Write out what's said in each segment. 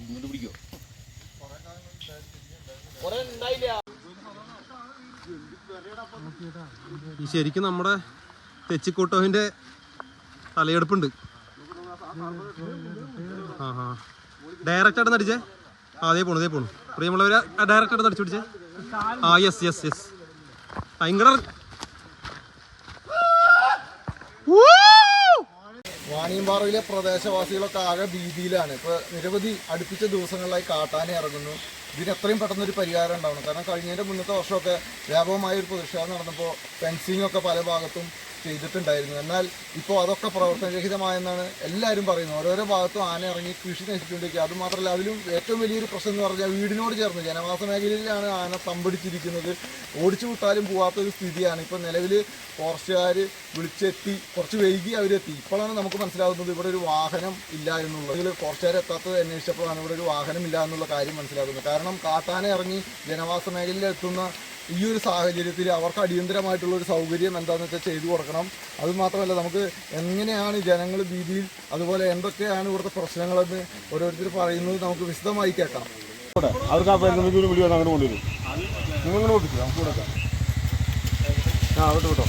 ഇങ്ങോട്ട് പിടിക്കോ. ഈ ശരിക്കും നമ്മുടെ തെച്ചിക്കോട്ടോവിന്റെ തലയെടുപ്പുണ്ട്. ആ ഹാ ഡയറക്റ്റ് ആയിട്ട് നടിച്ചേ ആ അതേ പോണു അതേ പോണു. പ്രിയമുള്ളവര് ഡയറക്റ്റ് ആയിട്ട് നടിച്ചു പിടിച്ചേ. ആ യെസ് യെസ് യെസ് ഭയങ്കര വാണിയമ്പാറയിലെ പ്രദേശവാസികളൊക്കെ ആകെ ഭീതിയിലാണ്. ഇപ്പോൾ നിരവധി അടുപ്പിച്ച ദിവസങ്ങളിലായി കാട്ടാനെ ഇറങ്ങുന്നു. ഇതിന് എത്രയും പെട്ടെന്ന് ഒരു പരിഹാരം ഉണ്ടാവണം. കാരണം കഴിഞ്ഞതിന്റെ മുന്നത്തെ വർഷമൊക്കെ വ്യാപകമായ ഒരു പ്രതിഷേധം നടന്നപ്പോൾ ഫെൻസിങ് ഒക്കെ പല ഭാഗത്തും ചെയ്തിട്ടുണ്ടായിരുന്നു. എന്നാൽ ഇപ്പോൾ അതൊക്കെ പ്രവർത്തനരഹിതമായെന്നാണ് എല്ലാവരും പറയുന്നത്. ഓരോരോ ഭാഗത്തും ആന ഇറങ്ങി കൃഷി നശിച്ചുകൊണ്ടിരിക്കുക അതുമാത്രമല്ല അതിലും ഏറ്റവും വലിയൊരു പ്രശ്നം എന്ന് പറഞ്ഞാൽ വീടിനോട് ചേർന്ന് ജനവാസ മേഖലയിലാണ് ആന തമ്പടിച്ചിരിക്കുന്നത്. ഓടിച്ചു വിട്ടാലും പോവാത്തൊരു സ്ഥിതിയാണ്. ഇപ്പോൾ നിലവിൽ ഫോറസ്റ്റുകാർ വിളിച്ചെത്തി കുറച്ച് വൈകി അവരെത്തി. ഇപ്പോഴാണ് നമുക്ക് മനസ്സിലാകുന്നത് ഇവിടെ ഒരു വാഹനം ഇല്ല എന്നുള്ളത്. എത്താത്തത് അന്വേഷിച്ചപ്പോഴാണ് ഇവിടെ ഒരു വാഹനം ഇല്ല എന്നുള്ള കാര്യം മനസ്സിലാക്കുന്നത് കാരണം കാട്ടാന ഇറങ്ങി ജനവാസ മേഖലയിൽ എത്തുന്ന ഈ ഒരു സാഹചര്യത്തിൽ അവർക്ക് അടിയന്തരമായിട്ടുള്ള ഒരു സൗകര്യം എന്താണെന്ന് വെച്ചാൽ ചെയ്തു കൊടുക്കണം. അതുമാത്രമല്ല നമുക്ക് എങ്ങനെയാണ് ജനങ്ങൾ ഭീതിയിൽ അതുപോലെ എന്തൊക്കെയാണ് ഇവിടുത്തെ പ്രശ്നങ്ങളെന്ന് ഓരോരുത്തർ പറയുന്നത് നമുക്ക് വിശദമായി കേൾക്കാം. അവർക്ക് ആ പേര് വിളിയോ അങ്ങനെ കൊണ്ടുവരും. നിങ്ങൾ കൊടുത്തില്ല നമുക്ക് കൊടുക്കാം ആ വിട്ടോ വിട്ടോ.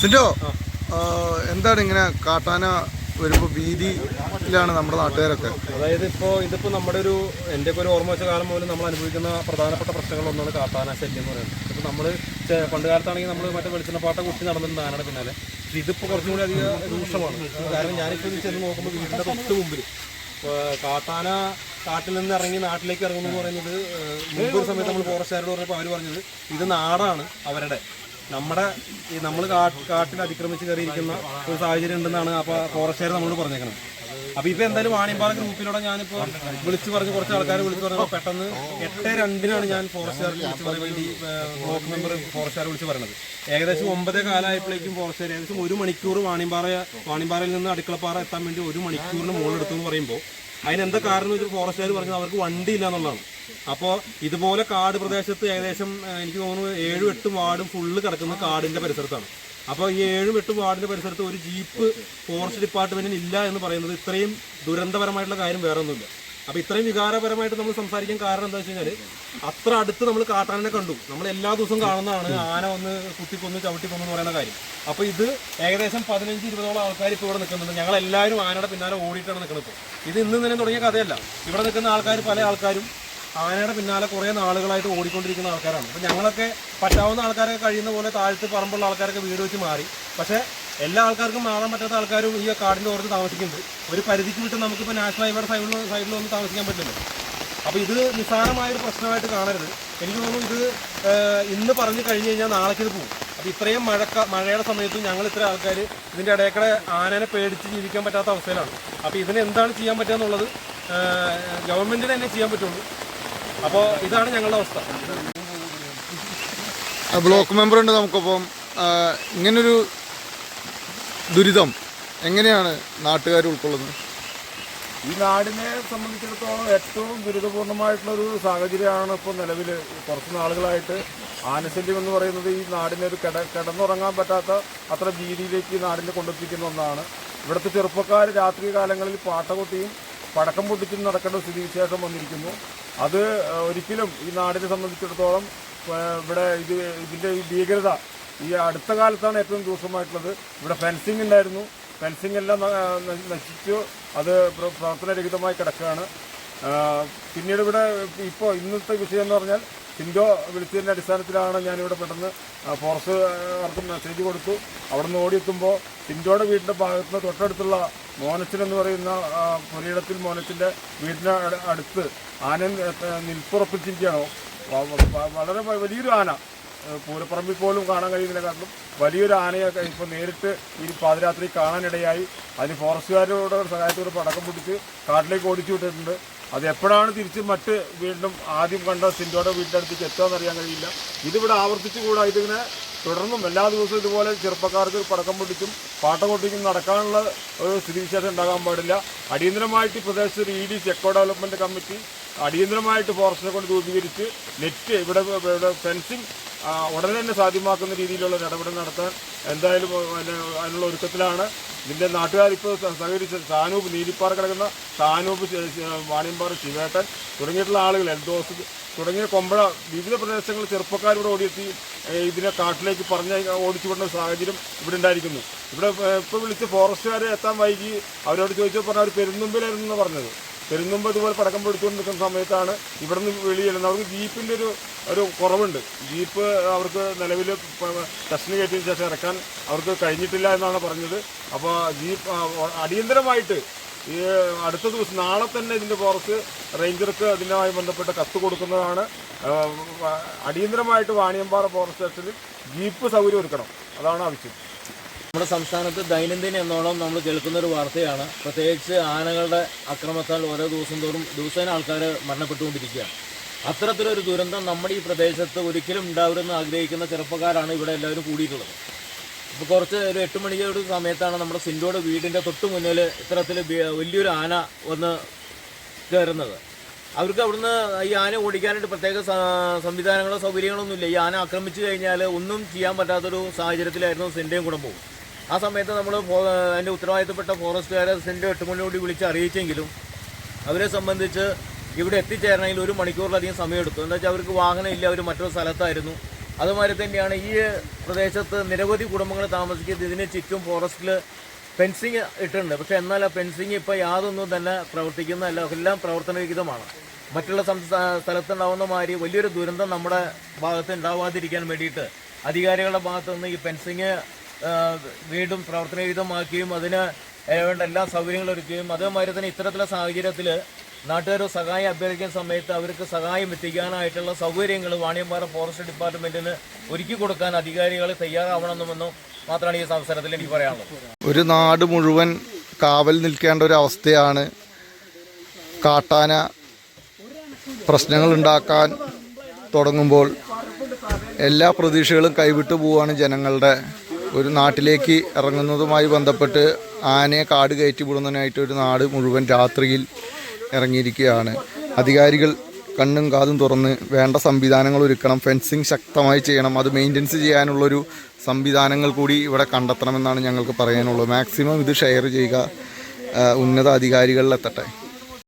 സിൻഡോ എന്താണ് ഇങ്ങനെ കാട്ടാന വരുമ്പോൾ ഭീതിയിലാണ് നമ്മുടെ നാട്ടുകാരൊക്കെ? അതായത് ഇപ്പോൾ ഇതിപ്പോൾ നമ്മുടെ ഒരു എന്റെ ഒക്കെ ഒരു ഓർമ്മ വെച്ച കാലം മുതൽ നമ്മൾ അനുഭവിക്കുന്ന പ്രധാനപ്പെട്ട പ്രശ്നങ്ങളൊന്നാണ് കാട്ടാന ശല്യം എന്ന് പറയുന്നത്. ഇപ്പോൾ നമ്മൾ പണ്ട് കാലത്താണെങ്കിൽ നമ്മൾ മറ്റേ വെളിച്ചെണ്ണ പാട്ട കുട്ടി നടന്നിട്ടുണ്ട് ആനയുടെ പിന്നാലെ. ഇതിപ്പോൾ കുറച്ചും കൂടി അധികം രൂക്ഷമാണ് കാരണം ഞാനിപ്പോൾ ചെന്ന് നോക്കുമ്പോൾ വീടിന്റെ തൊട്ട് മുമ്പിൽ കാട്ടാന കാട്ടിൽ നിന്ന് ഇറങ്ങി നാട്ടിലേക്ക് ഇറങ്ങുന്നു എന്ന് പറയുന്നത് ഏഹ്, മുമ്പ് ഒരു സമയത്ത് നമ്മൾ ഫോറസ്റ്റുകാരോട് പറഞ്ഞപ്പോൾ അവർ പറഞ്ഞത് ഇത് നാടാണ് അവരുടെ. നമ്മുടെ ഈ നമ്മൾ കാട്ടിൽ അതിക്രമിച്ച് കയറിയിരിക്കുന്ന ഒരു സാഹചര്യം ഉണ്ടെന്നാണ് അപ്പോൾ ഫോറസ്റ്റുകാർ നമ്മളോട് പറഞ്ഞേക്കുന്നത് അപ്പോൾ ഇപ്പോൾ എന്തായാലും വാണിയമ്പാറ ഗ്രൂപ്പിലൂടെ ഞാനിപ്പോൾ വിളിച്ചു പറഞ്ഞ് കുറച്ച് ആൾക്കാരെ വിളിച്ചു പറഞ്ഞു പെട്ടെന്ന് എട്ട് രണ്ടിനാണ് ഞാൻ ഫോറസ്റ്റുകാർക്ക് വിളിച്ചു പറയാൻ വേണ്ടി ബ്ലോക്ക് മെമ്പർ ഫോറസ്റ്റുകാർ വിളിച്ചു പറയുന്നത് ഏകദേശം ഒമ്പതേ കാലമായപ്പോഴേക്കും ഫോറസ്റ്റുകാർ ഏകദേശം ഒരു മണിക്കൂർ വാണിയമ്പാറ വാണിയമ്പാറയിൽ നിന്ന് അടുക്കളപ്പാറ എത്താൻ വേണ്ടി ഒരു മണിക്കൂറിന് മുകളിലെടുത്തു എന്ന് പറയുമ്പോൾ അതിനെന്താ കാരണം വെച്ചാൽ ഫോറസ്റ്റുകാർ പറഞ്ഞത് അവർക്ക് വണ്ടി ഇല്ല എന്നുള്ളതാണ്. അപ്പോൾ ഇതുപോലെ കാട് പ്രദേശത്ത് ഏകദേശം എനിക്ക് തോന്നുന്നു ഏഴും എട്ടും വാർഡും ഫുള്ള് കിടക്കുന്ന കാടിന്റെ പരിസരത്താണ്. അപ്പോൾ ഈ ഏഴും എട്ടും വാർഡിന്റെ പരിസരത്ത് ഒരു ജീപ്പ് ഫോറസ്റ്റ് ഡിപ്പാർട്ട്മെന്റിന് ഇല്ല എന്ന് പറയുന്നത് ഇത്രയും ദുരന്തപരമായിട്ടുള്ള കാര്യം വേറെ ഒന്നുമില്ല അപ്പോൾ ഇത്രയും വികാരപരമായിട്ട് നമ്മൾ സംസാരിക്കാൻ കാരണം എന്താ വെച്ച് അത്ര അടുത്ത് നമ്മൾ കാട്ടാനെ കണ്ടു. നമ്മൾ എല്ലാ ദിവസവും കാണുന്നതാണ് ആന ഒന്ന് കുത്തിക്കൊന്ന് ചവിട്ടിക്കൊന്നു എന്ന് പറയുന്ന കാര്യം. അപ്പോൾ ഇത് ഏകദേശം പതിനഞ്ച് ഇരുപതോളം ആൾക്കാർ ഇപ്പോൾ ഇവിടെ നിൽക്കുന്നുണ്ട്. ഞങ്ങൾ എല്ലാവരും ആനയുടെ പിന്നാലെ ഓടിയിട്ടാണ് നിൽക്കുന്നത് ഇത് ഇന്ന് തന്നെ തുടങ്ങിയ കഥയല്ല. ഇവിടെ നിൽക്കുന്ന ആൾക്കാർ പല ആൾക്കാരും ആനയുടെ പിന്നാലെ കുറേ നാളുകളായിട്ട് ഓടിക്കൊണ്ടിരിക്കുന്ന ആൾക്കാരാണ്. അപ്പോൾ ഞങ്ങളൊക്കെ പറ്റാവുന്ന ആൾക്കാരൊക്കെ കഴിയുന്ന പോലെ താഴ്ത്ത് പറമ്പുള്ള ആൾക്കാരൊക്കെ വീട് വെച്ച് മാറി. പക്ഷേ എല്ലാ ആൾക്കാർക്കും മാറാൻ പറ്റാത്ത ആൾക്കാരും ഈ കാടിന്റെ ഓർത്ത് താമസിക്കുന്നുണ്ട്. ഒരു പരിധിക്ക് വിട്ട് നമുക്കിപ്പോൾ നാഷണൽ ഹൈവേയുടെ സൈഡിൽ സൈഡിൽ ഒന്നും താമസിക്കാൻ പറ്റില്ല. അപ്പോൾ ഇത് നിസ്സാരമായൊരു പ്രശ്നമായിട്ട് കാണരുത്. എനിക്ക് തോന്നുന്നു ഇത് ഇന്ന് പറഞ്ഞു കഴിഞ്ഞ് കഴിഞ്ഞാൽ നാളേക്ക് ഇത് പോകും. അപ്പോൾ ഇത്രയും മഴക്ക മഴയുടെ സമയത്തും ഞങ്ങൾ ഇത്ര ആൾക്കാർ ഇതിന്റെ ഇടയക്കടെ ആനനെ പേടിച്ച് ജീവിക്കാൻ പറ്റാത്ത അവസ്ഥയിലാണ്. അപ്പോൾ ഇതിന് എന്താണ് ചെയ്യാൻ പറ്റുക എന്നുള്ളത് ഗവൺമെന്റിന് തന്നെ ചെയ്യാൻ പറ്റുള്ളൂ. അപ്പോൾ ഇതാണ് ഞങ്ങളുടെ അവസ്ഥ. ആ, ബ്ലോക്ക് മെമ്പറുണ്ട് നമുക്കൊപ്പം. ആ, ഇങ്ങനൊരു ദുരിതം എങ്ങനെയാണ് നാട്ടുകാർ ഉൾക്കൊള്ളുന്നത്? ഈ നാടിനെ സംബന്ധിച്ചിടത്തോളം ഏറ്റവും ദുരിതപൂർണമായിട്ടുള്ള ഒരു സാഹചര്യമാണ് ഇപ്പോൾ നിലവിൽ കുറച്ച് നാളുകളായിട്ട് ആനശല്യം എന്ന് പറയുന്നത് ഈ നാടിനെ ഒരു കിട കിടന്നുറങ്ങാൻ പറ്റാത്ത അത്ര ഭീതിയിലേക്ക് ഈ നാടിനെ കൊണ്ടെത്തിക്കുന്ന ഒന്നാണ്. ഇവിടുത്തെ ചെറുപ്പക്കാർ രാത്രി കാലങ്ങളിൽ പാട്ടകൊട്ടിയും പടക്കം പൊട്ടിച്ച് നടക്കേണ്ട സ്ഥിതിവിശേഷം വന്നിരിക്കുന്നു. അത് ഒരിക്കലും ഈ നാടിനെ സംബന്ധിച്ചിടത്തോളം ഇവിടെ ഇത് ഇതിന്റെ ഈ ഭീകരത ഈ അടുത്ത കാലത്താണ് ഏറ്റവും രൂക്ഷമായിട്ടുള്ളത്. ഇവിടെ ഫെൻസിങ് ഉണ്ടായിരുന്നു. ഫെൻസിങ് എല്ലാം നശിച്ചു. അത് പ്ര- പ്രവർത്തനരഹിതമായി കിടക്കുകയാണ്. പിന്നീട് ഇവിടെ ഇപ്പോൾ ഇന്നത്തെ വിഷയം എന്ന് പറഞ്ഞാൽ സിൻഡോ വിളിച്ചതിന്റെ അടിസ്ഥാനത്തിലാണ് ഞാനിവിടെ പെട്ടെന്ന് ഫോറസ്റ്റ് ഫോറസ്റ്റുകാർക്ക് മെസ്സേജ് കൊടുത്തു. അവിടെ നിന്ന് ഓടിയെത്തുമ്പോൾ സിൻഡോയുടെ വീടിന്റെ ഭാഗത്തുനിന്ന് തൊട്ടടുത്തുള്ള മോനച്ചൻ എന്ന് പറയുന്ന പുരയിടത്തിൽ മോനച്ചന്റെ വീടിന് അടുത്ത് ആന നിൽപ്പുറപ്പിച്ചിരിക്കുകയാണോ. വളരെ വലിയൊരു ആന. പൂരപ്പറമ്പിൽ പോലും കാണാൻ കഴിയുന്നില്ല. കാരണം വലിയൊരു ആനയെ ഇപ്പോൾ നേരിട്ട് ഈ പാതിരാത്രി കാണാനിടയായി. അതിന് ഫോറസ്റ്റുകാരോട് സഹായത്തോട് പടക്കം പിടിച്ച് കാട്ടിലേക്ക് ഓടിച്ചു വിട്ടിട്ടുണ്ട്. അത് എപ്പോഴാണ് തിരിച്ച് മറ്റ് വീണ്ടും ആദ്യം കണ്ട സിൻഡോയുടെ വീടിന്റെ അടുത്തേക്ക് എത്തുകയെന്ന് അറിയാൻ കഴിയില്ല. ഇതിവിടെ ആവർത്തിച്ചുകൂടാ ഇതിങ്ങനെ തുടർന്നും എല്ലാ ദിവസവും ഇതുപോലെ ചെറുപ്പക്കാർക്ക് പടക്കം പൊട്ടിച്ചും പാട്ട പൊട്ടിച്ചും നടക്കാനുള്ള ഒരു സ്ഥിതിവിശേഷം ഉണ്ടാകാൻ പാടില്ല. അടിയന്തരമായിട്ട് പ്രദേശത്ത് ഒരു ഇ ഡി ചെക്കോ ഡെവലപ്മെന്റ് കമ്മിറ്റി അടിയന്തരമായിട്ട് ഫോറസ്റ്റിനെ കൊണ്ട് രൂപീകരിച്ച് നെറ്റ് ഇവിടെ ഇവിടെ ഫെൻസിങ് ഉടനെ തന്നെ സാധ്യമാക്കുന്ന രീതിയിലുള്ള ഇടപെടൽ നടത്താൻ എന്തായാലും അതിന് അതിനുള്ള ഒരുക്കത്തിലാണ്. ഇതിന്റെ നാട്ടുകാരിപ്പോൾ സഹകരിച്ച സാനൂപ് നീലിപ്പാറ കിടക്കുന്ന ശ- വാണിയമ്പാറ ശിവേട്ടൻ തുടങ്ങിയിട്ടുള്ള ആളുകൾ എൽദോസ് തുടങ്ങിയ കൊമ്പഴ വിവിധ പ്രദേശങ്ങളിൽ ചെറുപ്പക്കാരിവിടെ ഓടിയെത്തി ഇതിനെ കാട്ടിലേക്ക് പറഞ്ഞ് ഓടിച്ചു വിടുന്ന സാഹചര്യം ഇവിടെ ഉണ്ടായിരിക്കുന്നു. ഇവിടെ ഇപ്പോൾ വിളിച്ച് ഫോറസ്റ്റുകാരെ എത്താൻ വൈകി അവരോട് ചോദിച്ചപ്പോൾ പറഞ്ഞാൽ അവർ പെരുന്നുമ്പിലായിരുന്നു എന്ന് പറഞ്ഞത്. പെരുന്നുമ്പ് ഇതുപോലെ പടക്കം പിടിച്ചുകൊണ്ട് നിൽക്കുന്ന സമയത്താണ് ഇവിടെ നിന്ന് വെളിയിലുന്നത് അവർക്ക് ജീപ്പിന്റെ ഒരു ഒരു കുറവുണ്ട്. ജീപ്പ് അവർക്ക് നിലവിൽ ടെസ്റ്റിന് കയറ്റിയതിന് ശേഷം ഇറക്കാൻ അവർക്ക് കഴിഞ്ഞിട്ടില്ല എന്നാണ് പറഞ്ഞത്. അപ്പോൾ ജീപ്പ് അടിയന്തരമായിട്ട് ഈ അടുത്ത ദിവസം നാളെ തന്നെ ഇതിന്റെ ഫോറസ്റ്റ് റേഞ്ചർക്ക് അതിനുമായി ബന്ധപ്പെട്ട് കത്ത് കൊടുക്കുന്നതാണ്. അടിയന്തരമായിട്ട് വാണിയമ്പാറ ഫോറസ്റ്റ് സ്റ്റേഷനിൽ ജീപ്പ് സൗകര്യം ഒരുക്കണം. അതാണ് ആവശ്യം. നമ്മുടെ സംസ്ഥാനത്ത് ദൈനംദിനം എന്നോണം നമ്മൾ കേൾക്കുന്ന ഒരു വാർത്തയാണ്. പ്രത്യേകിച്ച് ആനകളുടെ അക്രമത്താൽ ഓരോ ദിവസം തോറും ദിവസേന ആൾക്കാർ മരണപ്പെട്ടുകൊണ്ടിരിക്കുകയാണ്. അത്തരത്തിലൊരു ദുരന്തം നമ്മുടെ ഈ പ്രദേശത്ത് ഒരിക്കലും ഉണ്ടാവരുമെന്ന് ആഗ്രഹിക്കുന്ന ചെറുപ്പക്കാരാണ് ഇവിടെ എല്ലാവരും കൂടിയിട്ടുള്ളത്. കുറച്ച് ഒരു എട്ട് മണിയുടെ സമയത്താണ് നമ്മുടെ സിൻഡോട് വീടിന്റെ തൊട്ട് മുന്നിൽ ഇത്തരത്തിൽ വലിയൊരു ആന വന്ന് കയറുന്നത്. അവർക്ക് അവിടുന്ന് ഈ ആന ഓടിക്കാനായിട്ട് പ്രത്യേക സംവിധാനങ്ങളോ സൗകര്യങ്ങളോ ഇല്ല ഈ ആന ആക്രമിച്ചു കഴിഞ്ഞാൽ ഒന്നും ചെയ്യാൻ പറ്റാത്തൊരു സാഹചര്യത്തിലായിരുന്നു സിന്റെയും കുടുംബവും ആ സമയത്ത് നമ്മൾ അതിന്റെ ഉത്തരവാദിത്തപ്പെട്ട ഫോറസ്റ്റുകാരെ സിന്റെ എട്ട് മണിയോടി വിളിച്ച് അറിയിച്ചെങ്കിലും അവരെ സംബന്ധിച്ച് ഇവിടെ എത്തിച്ചേരണമെങ്കിൽ ഒരു മണിക്കൂറിലധികം സമയമെടുത്തു. എന്താ വെച്ചാൽ അവർക്ക് വാഹനം ഇല്ല. അവർ മറ്റൊരു സ്ഥലത്തായിരുന്നു. അതുമാതിരി തന്നെയാണ് ഈ പ്രദേശത്ത് നിരവധി കുടുംബങ്ങൾ താമസിക്കുന്നത്. ഇതിന് ചുറ്റും ഫോറസ്റ്റിൽ ഫെൻസിങ് ഇട്ടിട്ടുണ്ട്. പക്ഷെ എന്നാൽ ആ ഫെൻസിങ് ഇപ്പോൾ യാതൊന്നും തന്നെ പ്രവർത്തിക്കുന്നതല്ല. എല്ലാം പ്രവർത്തനരഹിതമാണ്. മറ്റുള്ള സ്ഥലത്തുണ്ടാവുന്ന മാതിരി വലിയൊരു ദുരന്തം നമ്മുടെ ഭാഗത്ത് ഉണ്ടാവാതിരിക്കാൻ വേണ്ടിയിട്ട് അധികാരികളുടെ ഭാഗത്തു നിന്ന് ഈ ഫെൻസിങ് വീണ്ടും പ്രവർത്തനരഹിതമാക്കുകയും അതിന് വേണ്ട എല്ലാ സൗകര്യങ്ങളും ഒരുക്കുകയും അതേമാതിരി തന്നെ ഇത്തരത്തിലുള്ള സാഹചര്യത്തിൽ നാട്ടുകാർ സഹായം അഭ്യർത്ഥിക്കുന്ന സമയത്ത് അവർക്ക് സഹായം എത്തിക്കാനായിട്ടുള്ള സൗകര്യങ്ങൾ വാണിയമ്പാറ ഫോറസ്റ്റ് ഡിപ്പാർട്ട്മെന്റിന് ഒരുക്കി കൊടുക്കാൻ അധികാരികൾ തയ്യാറാവണമെന്നും മാത്രമാണ് ഈ അവസരത്തിൽ എനിക്ക് പറയാനുള്ളത്. ഒരു നാട് മുഴുവൻ കാവൽ നിൽക്കേണ്ട ഒരു അവസ്ഥയാണ് കാട്ടാന പ്രശ്നങ്ങൾ ഉണ്ടാക്കാൻ തുടങ്ങുമ്പോൾ എല്ലാ പ്രതീക്ഷകളും കൈവിട്ടു പോവുകയാണ് ജനങ്ങളുടെ. ഒരു നാട്ടിലേക്ക് ഇറങ്ങുന്നതുമായി ബന്ധപ്പെട്ട് ആനയെ കാട് കയറ്റി വിടുന്നതിനായിട്ട് ഒരു നാട് മുഴുവൻ രാത്രിയിൽ ഇറങ്ങിയിരിക്കുകയാണ്. അധികാരികൾ കണ്ണും കാതും തുറന്ന് വേണ്ട സംവിധാനങ്ങൾ ഒരുക്കണം ഫെൻസിങ് ശക്തമായി ചെയ്യണം അത് മെയിന്റനൻസ് ചെയ്യാനുള്ളൊരു സംവിധാനങ്ങൾ കൂടി ഇവിടെ കണ്ടെത്തണമെന്നാണ് ഞങ്ങൾക്ക് പറയാനുള്ളത്. മാക്സിമം ഇത് ഷെയർ ചെയ്യുക ഉന്നത അധികാരികളിലെത്തട്ടെ.